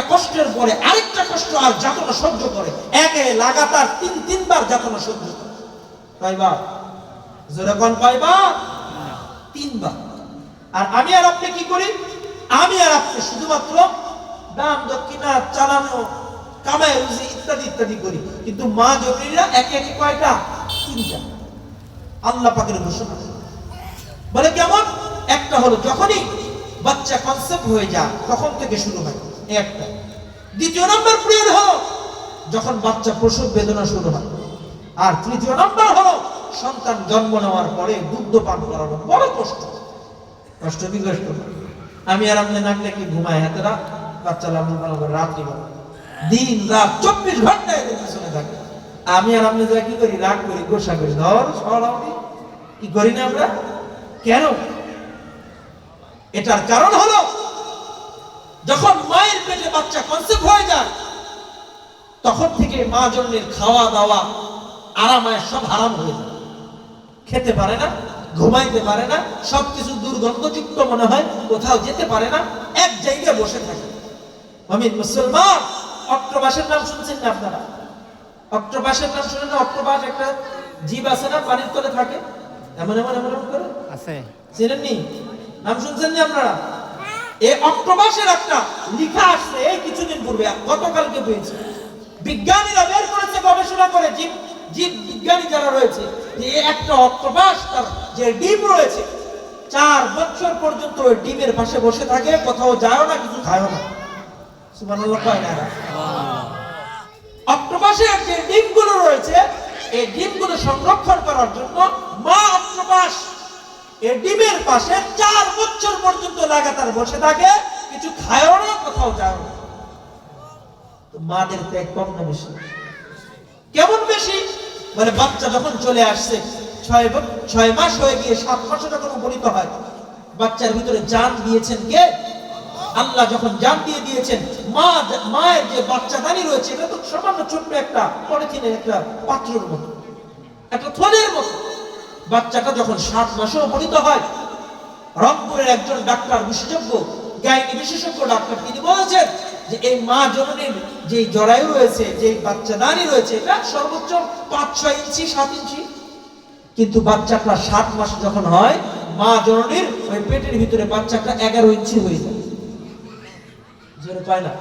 একটা কষ্টের পরে আরেকটা কষ্ট আর যাতনা সহ্য করে, একে লাগাতার তিন, তিনবার যাতনা সহ্য করে। কয়বার? জোরে কোন কয়বার? তিনবার। আর আমি আর আপনি কি করি? আমি আর আপনি শুধুমাত্র দাম দক্ষিণা চালানো কামায় রুজি ইত্যাদি ইত্যাদি করি। কিন্তু মা জরুরিরা একে একে কয়টা? তিনটা। আল্লাহ পাকের ঘোষণা। বলে কেমন? একটা হলো যখনই বাচ্চা কনসেপ্ট হয়ে যায়, তখন থেকে শুরু হয়। একটা। দ্বিতীয় নম্বর পিরিয়ড হলো যখন বাচ্চা প্রসব বেদনা শুরু হয়। আর তৃতীয় নম্বর হলো, সন্তান জন্ম নেওয়ার পরে দুগ্ধ পান করানো বড় কষ্ট। কষ্ট কি আমি আর আপনি নাকলে কি ঘুমায় হাতে রাত? বাচ্চা লালন পালন করে রাত্রি দিন, রাত, চব্বিশ ঘণ্টা এদের পিছনে থাকে। আমি আর আপনি যা কি করি, রাগ করি, গোসা করি। ধর সরাবি কি করি না আমরা? কেন? এটার কারণ হলো যখন মায়ের পেটে বাচ্চা কনসেপ্ট হয়ে যায় তখন থেকে মা জন্মের খাওয়া দাওয়া আরামায় সব হারাম হয়ে যায়। খেতে পারে না ঘুমাইতে পারে না সবকিছু দুর্গন্ধযুক্ত মনে হয় কোথাও যেতে পারে না এক জায়গায় বসে থাকে। আমি মুসলমান অক্টোবাসের নাম শুনছেন না আপনারা? অক্টোবাসের নাম শুনেন না অক্টোবাস একটা জীব আছে না পানির তলে থাকে? এমন এমন এমন এমন করে? আছে। চেনেননি? নাম শুনছেন না আপনারা? এই অক্টোবাসের একটা লিখা আসছে এই কিছুদিন পূর্বে গতকালকে পেয়েছে বিজ্ঞানীরা বের করেছে, গবেষণা করে, জীব জীব বিজ্ঞানী যারা রয়েছে, যে একটা অক্টোপাস তার যে ডিম রয়েছে, চার বছর পর্যন্ত ওই ডিমের পাশে বসে থাকে, কোথাও যায়ও না, কিছু খায়ও না সুবহানাল্লাহ না? অক্টোপাসের যে ডিমগুলো রয়েছে, এই ডিমগুলো সংরক্ষণ করার জন্য মা অক্টোপাস এই পাশে চার বছর পর্যন্ত লাগাতার বসে থাকে, কিছু খায়ও না, কোথাও যায় না। মাদের ত্যাগ কম না বেশি। কেমন বেশি? মানে বাচ্চা যখন চলে আসছে, ছয় ছয় মাস হয়ে গিয়ে সাত মাসে যখন উপনীত হয়, বাচ্চার ভিতরে জান দিয়েছেন কে? আল্লাহ যখন জান দিয়ে দিয়েছেন, মা মায়ের যে বাচ্চাদানি রয়েছে, এটা তো সামান্য ছোট্ট একটা পলিথিনের একটা পাত্রের মতো, একটা থলের মতো। বাচ্চাটা যখন সাত মাসে উপনীত হয় রংপুরের একজন ডাক্তার বিশেষজ্ঞ গাইনি বিশেষজ্ঞ ডাক্তার তিনি বলেছেন যে এই মা জননীর যে জরায়ু রয়েছে যে বাচ্চাদানি রয়েছে এটা সর্বোচ্চ পাঁচ ছয় ইঞ্চি সাত ইঞ্চি। কিন্তু বাচ্চাটা সাত মাস যখন হয় মা জননীর ওই পেটের ভিতরে বাচ্চাটা এগারো ইঞ্চি হয়ে যায়। জোরে পায় না?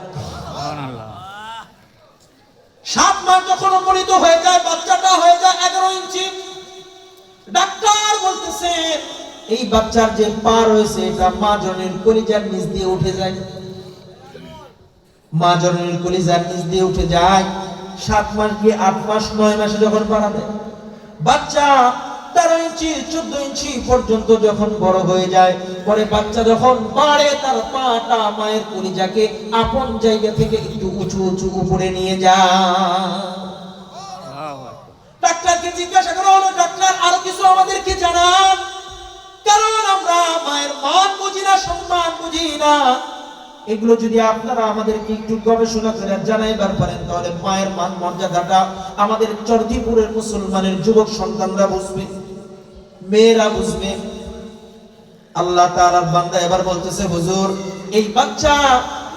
সাত মাস যখন উপনীত হয়ে যায় বাচ্চাটা হয়ে যায় এগারো ইঞ্চি। ডাক্তার বলতেছে, এই বাচ্চার যে পা রয়েছে, এটা মা জনের কলিজার নিচ দিয়ে উঠে যায়। মা জনের কলিজার নিচ দিয়ে উঠে যায়। সাত মাস কি আট মাস, নয় মাসে যখন পারা দেয় বাচ্চা তেরো ইঞ্চি, চোদ্দ ইঞ্চি পর্যন্ত যখন বড় হয়ে যায়, পরে বাচ্চা যখন বাড়ে, তার পাটা মায়ের কলিজাকে আপন জায়গা থেকে একটু উঁচু উঁচু উপরে নিয়ে যায়। ডাক্তারকে জিজ্ঞাসা করা হলো, ডাক্তার, আরও কিছু আমাদেরকে জানান। কারণ আমরা মায়ের মান বুঝি না, সম্মান বুঝি না। এগুলো যদি আপনারা আমাদেরকে একটু গবেষণা করে জানাইবার পারেন, তাহলে মায়ের মান মর্যাদাটা আমাদের চর্দিপুরের মুসলমানের যুবক সন্তানরা বুঝবে, মেয়েরা বুঝবে। আল্লাহ তাআলার বান্দা এবার বলতেছে, হুজুর, এই বাচ্চা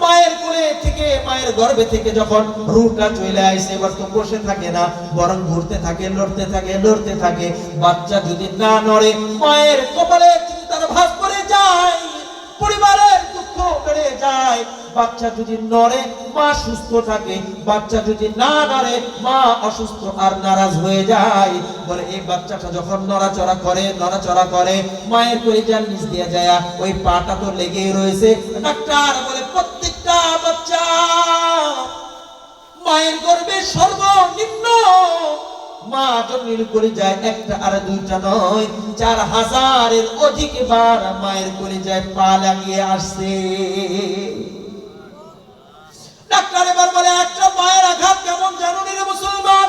মায়ের কোলে থেকে মায়ের গর্ভে থেকে যখন রুটা চলে আসে, এবার তো বসে থাকে না, বরং ঘুরতে থাকে, লড়তে থাকে লড়তে থাকে। বাচ্চা যদি না নড়ে মায়ের কপালে চিন্তার ভাগ করে যায়, পরিবারের বাচ্চা যদি নড়ে, মা সুস্থ থাকে। বাচ্চা যদি না নড়ে, মা অসুস্থ আর নারাজ হয়ে যায়। বলে, এই বাচ্চাটা যখন নড়াচড়া করে নড়াচড়া করে, মায়ের পরিজার নিচ দিয়ে যায়। ওই পাটা তো লেগেই রয়েছে। ডাক্তার বলে, প্রত্যেকটা বাচ্চা মায়ের গর্ভে সর্বনিম্ন। মা জন্মের করে যায় একটা আর দুইটা নয়। চার হাজারের অধিক বার মায়ের করে যায় পা লাগিয়ে আসছে। ডাক্তার এবার বলে, একটা মায়ের আঘাত কেমন রে মুসলমান?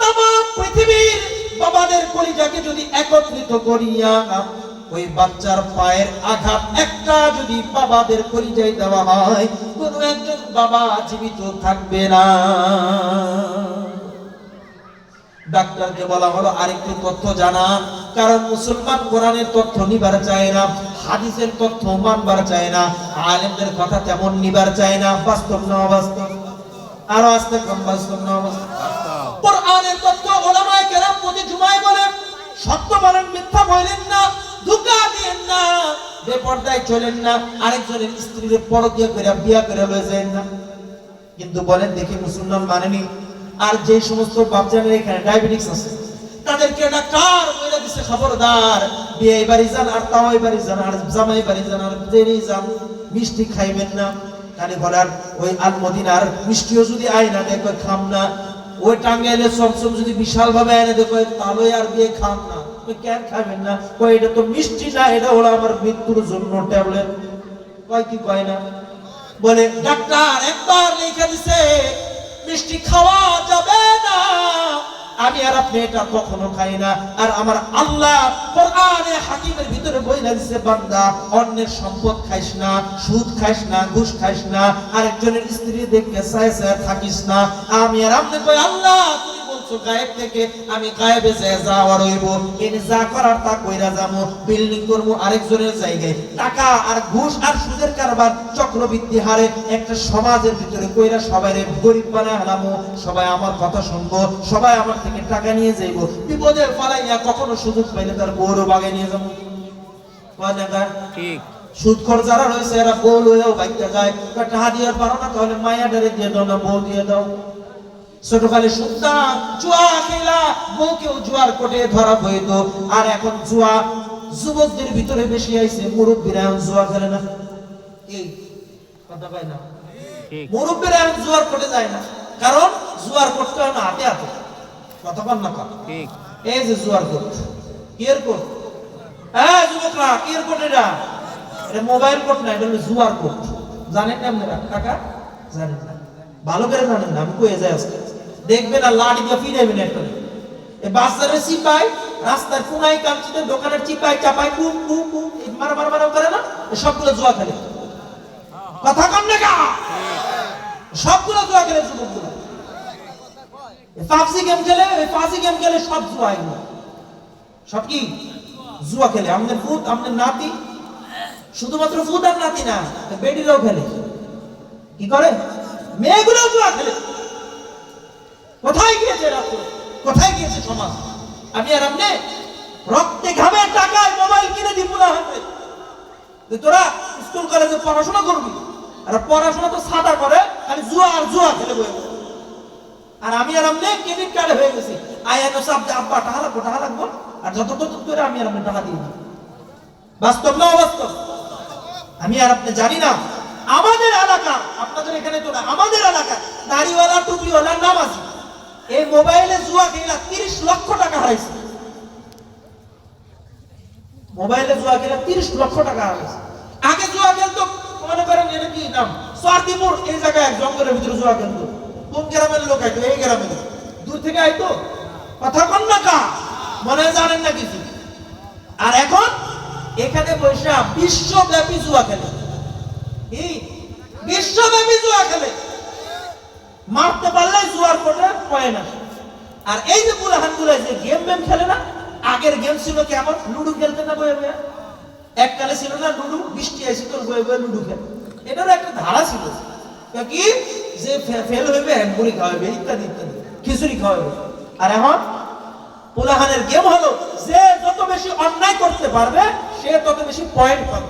তাম পৃথিবীর বাবাদের কলিজাকে যদি একত্রিত করিয়া ওই বাচ্চার পায়ের আঘাত একটা যদি বাবাদের কলিজায় দেওয়া হয়, কোন একজন বাবা জীবিত থাকবে না। ডাক্তারকে বলা হলো, আরেকটু তথ্য জানা কারণ মুসলমান কোরআনের তথ্য নিবার চায় না। হাদিসের তথ্য মানবার চায় না, আলেমদের কথা তেমন নিবার চায় না, বাস্তব না অবাস্তব। আরও আসতে কম বাস্তব না অবাস্তব। কোরআনের তথ্য ওলামায়ে কেরাম প্রতি জুমায় বলেন, সত্য বলেন, মিথ্যা বলেন না, ধোঁকা দিয়েন না, বেপর্দায় চলেন না, আরেকজনের স্ত্রীর পরকিয়া করে বিয়া করে লয়ে যায় না। কিন্তু বলেন, দেখি মুসলমান মানেনি? আর যে সমস্ত বাপজানের এখানে ডায়াবেটিস আছে, তাদেরকে ডাক্তার বলে দিছে খবরদার। বিয়ে বাড়ি যান, আর তাও বাড়ি যান, আর জামাই বাড়ি যান, আর জেনে যান, মিষ্টি খাইবেন না। কানে ঘোড়ার ওই আলমদিনার মিষ্টিও যদি আয় আয়না দেখো খাম না। ওই টাঙ্গাইলে সমসম যদি বিশাল ভাবে এনে দেখো তাহলে আর বিয়ে খাম না। কেন খাবেন না? কই এটা তো মিষ্টি না, এটা হলো আমার মৃত্যুর জন্য ট্যাবলেট। কয় কি কয় না? বলে, ডাক্তার একবার লিখে দিছে, মিষ্টি খাওয়া যাবে না। আমি আর আপনি এটা কখনো খাই না। আর আমার আল্লাহ কোরআনে হাকিমের ভিতরে বইলা দিছে, বান্দা, অন্যের সম্পদ খাইস না, সুদ খাইস না, ঘুষ খাইস না, আরেকজনের স্ত্রী দেখে সায় সায় থাকিস না। আমি আর আপনি কই, আল্লাহ যে করার তা কইরা যাব বিল্ডিং করব আরেকজনের জায়গায়। টাকা আর ঘুষ আর সুদের কারবার চক্রবৃদ্ধি হারে একটা সমাজের ভিতরে কইরা সবাই গরিব সবাই আমার কথা শুনব, সবাই আমার টাকা নিয়ে যাইবো। বিপদে ফালাইয়া কখনো সুযোগ পাইলে তার গৌরব বাগে নিয়ে যাব। ঠিক। সুদখোর যারা রয়েছে এরা বউ লইয়াও যায়। কয় টাকা দিয়ে পারো না তাহলে মায়া ডারে দিয়ে দাও না বউ দিয়ে দাও। ছোটকালে শুনতাম জুয়া খেলা বউকেও জুয়ার কোটে ধরা হইতো আর এখন জুয়া যুবকদের ভিতরে বেশি আইছে মুরব্বীরা এখন জুয়া খেলে না। এই কথা পাই না? মুরব্বীরা এখন জুয়ার কোটে যায় না। কারণ জুয়ার কোটটা না হাতে হাতে। না ঠিক। এই যে জুয়ার কিয়ের হ্যাঁ যুবকরা কিয়ের কোট এটা? এটা মোবাইল না এটা হলো জুয়ার কোট। জানেন না আপনারা? কাকা? জানেন না। ভালো করে জানেন না আমি কয়ে যাই আজকে। দেখবেন আর লাড়ি দিয়ে ফিরাইবেন একটা এই চিপাই রাস্তার কোনায় কাঞ্চিতে দোকানের চিপাই চাপাই কুম কুম কুম এই মারা মারা মারা করে না? সবগুলো জুয়া খেলে। কথা কম না কা? সবগুলো জুয়া খেলে যুবকগুলো। গেম খেলে গেম খেলে সব জুয়া এগুলো। সব কি? জুয়া খেলে। আমাদের ফুট আমাদের নাতি, শুধুমাত্র ফুট আর নাতি না খেলে। কি করে? মেয়েগুলো জুয়া খেলে। কোথায় গিয়েছে কোথায় গিয়েছে সমাজ? আমি আর আপনি রক্তে ঘামে টাকায় মোবাইল কিনে দিব না হাতে। তোরা স্কুল কলেজে পড়াশোনা করবি, আর পড়াশোনা তো সাদা করে, খালি জুয়া আর জুয়া খেলে বয়ে। আর আমি আর আপনি ক্রেডিট কার্ড হয়ে গেছি। আয়ানো সব আব্বা, টাকা লাগবো টাকা লাগবো। আর যত তত করে আমি আর আপনি টাকা দিয়ে বাস্তব না অবাস্তব? আমি আর আপনি জানি না। আমাদের এলাকা, আপনাদের এখানে তো আমাদের এলাকা, দাড়িওয়ালা, টুপিওয়ালা, নামাজি, এই মোবাইলে জুয়া খেলা তিরিশ লক্ষ টাকা হারাইছে। মোবাইলে জুয়া খেলা তিরিশ লক্ষ টাকা হারাইছে। আগে জুয়া খেলতো, মনে করেন এটা কি নাম? সার্দিপুর এই জায়গায় জঙ্গলের ভিতরে জুয়া খেলতো। কোন গ্রামের লোক আইতো? এই গ্রামের দূর থেকে আইতো? কথা কন না কা মনে জানেন না কিছু। আর এখন এখানে বৈশা বিশ্বব্যাপী জুয়া খেলে। বিশ্বব্যাপী জুয়া খেলে। মারতে পারলে জুয়ার কোটে পয়েন্ট আসে। আর এই যে পুরাহানগুলো যে গেম মেম খেলে না, আগের গেম ছিল কেমন? লুডু খেলতে না বয়ে বয়ে? এককালে ছিল না লুডু, বৃষ্টি আসি তোর বয়ে বয়ে লুডু খেলে। এটারও একটা ধারা ছিল। কি? যে ফেল হইবে হ্যাঙ্গুড়ি খাওয়াবে ইত্যাদি ইত্যাদি, খিচুড়ি খাওয়াবে আর এখন পুলাহানের গেম হলো, যে যত বেশি অন্যায় করতে পারবে, সে তত বেশি পয়েন্ট পাবে।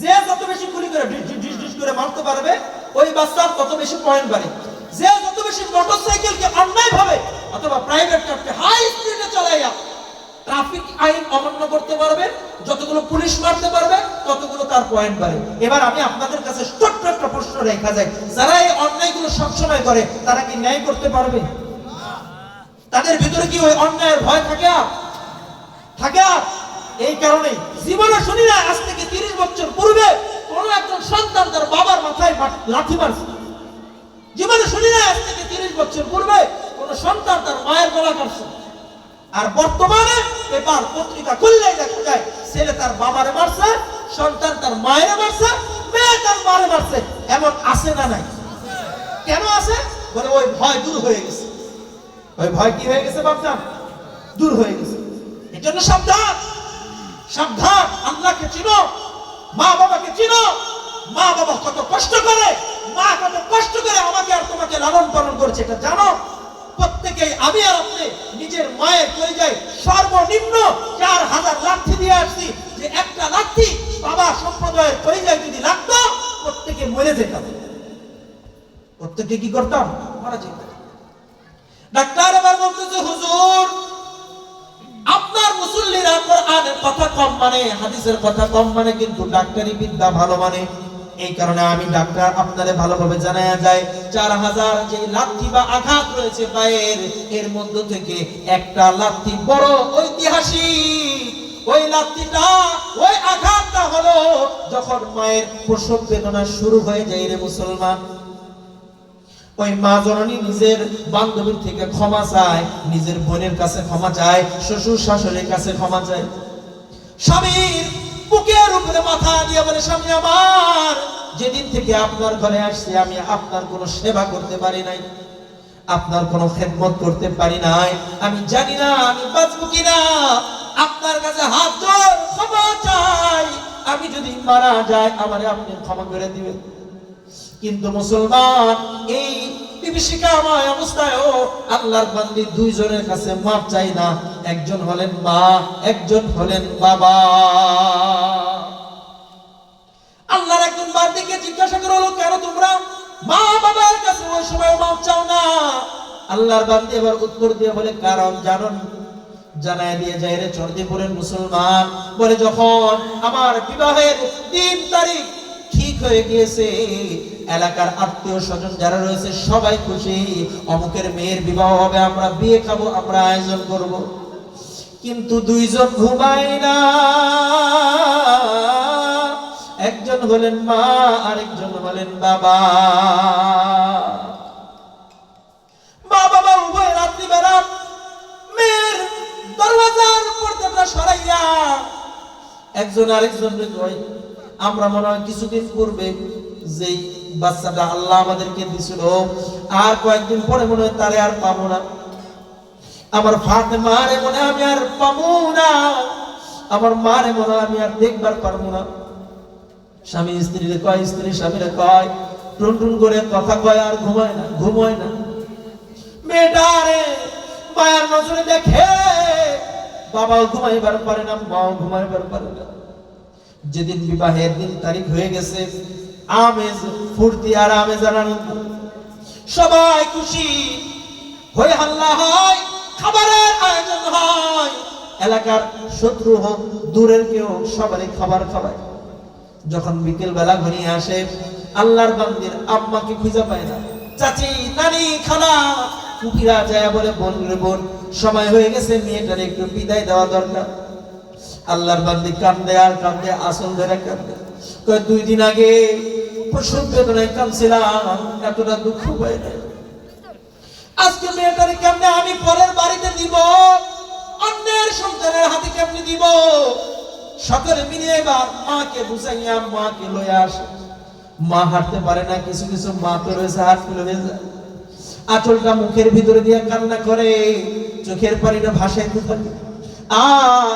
যে যত বেশি গুলি করে ডিস ডিস করে মারতে পারবে, ওই বাচ্চার তত বেশি পয়েন্ট বাড়ে। যে যত বেশি মোটরসাইকেলকে অন্যায় ভাবে, অথবা প্রাইভেট কারকে হাই স্পিডে চালাইয়া ট্রাফিক আইন অমান্য করতে পারবে, যতগুলো পুলিশ মারতে পারবে, ততগুলো তার পয়েন্ট বাড়ে। এবার আমি আপনাদের কাছে ছোট্ট একটা প্রশ্ন রেখা যায় যারা এই অন্যায়গুলো সবসময় করে, তারা কি ন্যায় করতে পারবে? তাদের ভিতরে কি ওই অন্যায়ের ভয় থাকে? থাকে? এই কারণে জীবনে শুনি না, আজ থেকে তিরিশ বছর পূর্বে কোন একজন সন্তান তার বাবার মাথায় লাঠি মারছে। জীবনে শুনি না, আজ থেকে তিরিশ বছর পূর্বে কোন সন্তান তার মায়ের গলা কাটছে। আর বর্তমানে পেপার পত্রিকা খুললেই দেখা যায়, ছেলে তার বাবারে মারছে, সন্তান তার মায়ের মারছে, মেয়ে তার মারে মারছে। এমন আছে না নাই? কেন আছে? বলে, ওই ভয় দূর হয়ে গেছে। ওই ভয় কি হয়ে গেছে বাপজান? দূর হয়ে গেছে। এর জন্য সাবধান সাবধান, আল্লাহকে চিনো, মা বাবাকে চিনো। মা বাবা কত কষ্ট করে, মা কত কষ্ট করে আমাকে আর তোমাকে লালন পালন করছে, এটা জানো? প্রত্যেকেই, আমি আর আপনি, নিজের মায়ের পরিচয় সর্বনিম্ন চার হাজার লাঠি দিয়ে আসছি। যে একটা লাঠি বাবা সম্প্রদায়ের পরিচয় যদি প্রত্যেকে মরে প্রত্যেকে কি করতাম? মারা যেত ডাক্তার এবার বলতেছে, হুজুর, আপনার মুসল্লিরা কোরআনের কথা কম মানে হাদিসের কথা কম মানে কিন্তু ডাক্তারি বিদ্যা ভালো মানে। এই কারণে আমি ডাক্তার আপনাদের ভালোভাবে জানায়া যায়, চার হাজার যে লাথি বা আঘাত রয়েছে পায়ের, এর মধ্য থেকে একটা লাথি বড় ঐতিহাসিক। ওই লাথিটা, ওই আঘাতটা হলো যখন মায়ের প্রসব বেদনা শুরু হয়ে যায় রে মুসলমান। ওই মা জননী নিজের বান্ধবীর থেকে ক্ষমা চায়, নিজের বোনের কাছে ক্ষমা চায়, শ্বশুর শাশুড়ির কাছে ক্ষমা চায়। স্বামীর বুকের উপরে মাথা দিয়ে বলে, স্বামী আমার, যেদিন থেকে আপনার ঘরে আসছি, আমি আপনার কোনো সেবা করতে পারি নাই, আপনার কোনো খেদমত করতে পারি নাই। আমি জানি না, আমি বাঁচবো কিনা। আপনার কাছে হাত জোর ক্ষমা চাই। আমি যদি মারা যাই, আমারে আপনি ক্ষমা করে দিবেন। কিন্তু মুসলমান, এই বিভীষিকাময় অবস্থায়ও আল্লাহর বান্দি দুইজনের কাছে মাপ চাই না। একজন হলেন মা, একজন হলেন বাবা। আল্লাহর একজন বান্দিকে জিজ্ঞাসা করা হলো কেন তোমরা মা বাবার কাছে ওই সময় মাপ চাও না? আল্লাহর বান্দি এবার উত্তর দিয়ে বলে, কারণ জানো না? জানায় দিয়ে যায় রে চর্দিপুরের মুসলমান। বলে, যখন আমার বিবাহের তিন তারিখ হয়ে গিয়েছে এলাকার আত্মীয় স্বজন যারা রয়েছে সবাই খুশি, অমুকের মেয়ের বিবাহ হবে, আমরা বিয়ে খাব, আমরা আয়োজন করব। কিন্তু দুইজন ঘুমাই না। একজন হলেন মা, আরেকজন হলেন বাবা। মা, বাবা, উভয় রাত্রিবেলা মেয়ের দরওয়াজার পর্দাটা সরাইয়া একজন আরেকজন আমরা মনে হয় কিছুদিন পূর্বে যেই বাচ্চাটা আল্লাহ আমাদেরকে দিছিল, আর কয়েকদিন পরে মনে হয় তারে আর পাবো না। আমার ফাতেমারে মনে হয় আমি আর পাবো না। আমার মারে মনে আমি আর দেখবার পারব না। স্বামী স্ত্রীরে কয়, স্ত্রী স্বামীরে কয়, টুন টুন করে কথা কয়, আর ঘুমায় না ঘুমায় না। মেয়েটারে মায়ের নজরে দেখে বাবাও ঘুমাইবার পারে না, মাও ঘুমাইবার পারে না। যেদিন বিবাহের দিন তারিখ হয়ে গেছে, আমেজ, ফুর্তি আর আমেজ আর আনন্দ। সবাই খুশি? হয়ে হাল্লা হয়, খাবারের আয়োজন হয়। এলাকার শত্রু হোক, দূরের কেউ সবারই খাবার খাওয়ায়। যখন বিকেল বেলা ঘনিয়ে আসে, আল্লাহর বান্দির আম্মাকে খুঁজে পায় না। চাচি, নানি, খালা কুকিরা যায় বলে, বোন বোন, সময় হয়ে গেছে, মেয়েটার একটু বিদায় দেওয়া দরকার। আল্লাহর বান্দি কান্দে আর কান্দে, আসল ধরে কান্দে। দুই দিন আগে প্রসব বেদনায় কাঁদছিলাম, এতটা দুঃখ পাই না আজকে মেয়েটারে কেমনে আমি পরের বাড়িতে দিব? অন্যের সন্তানের হাতে কেমনে দিব? সকলে মিলে এবার মাকে বুঝাইয়া মাকে লয়ে আসে। মা হাঁটতে পারে না, কিছু কিছু মা তো রয়েছে, হাত ফেলে হয়ে যায়। আঁচলটা মুখের ভিতরে দিয়ে কান্না করে, চোখের পানিটা ভাসায় থাকে। আর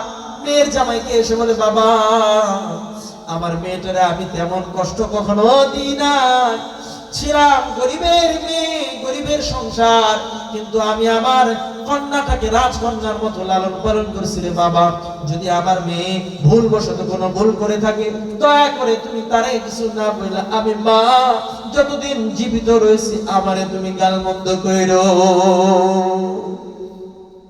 মেয়ের জামাইকে এসে বলে, বাবা, আমার মেয়েটারে আমি তেমন কষ্ট কখনো দিই না ছিলাম গরিবের মেয়ে, গরিবের সংসার, কিন্তু আমি আমার কন্যাটাকে রাজকন্যার মতো লালন পালন করছি রে বাবা। যদি আমার মেয়ে ভুল বশত কোনো ভুল করে থাকে, দয়া করে তুমি তারে কিছু না বললে, আমি মা, যতদিন জীবিত রয়েছি, আমারে তুমি গালমন্দ কইরো।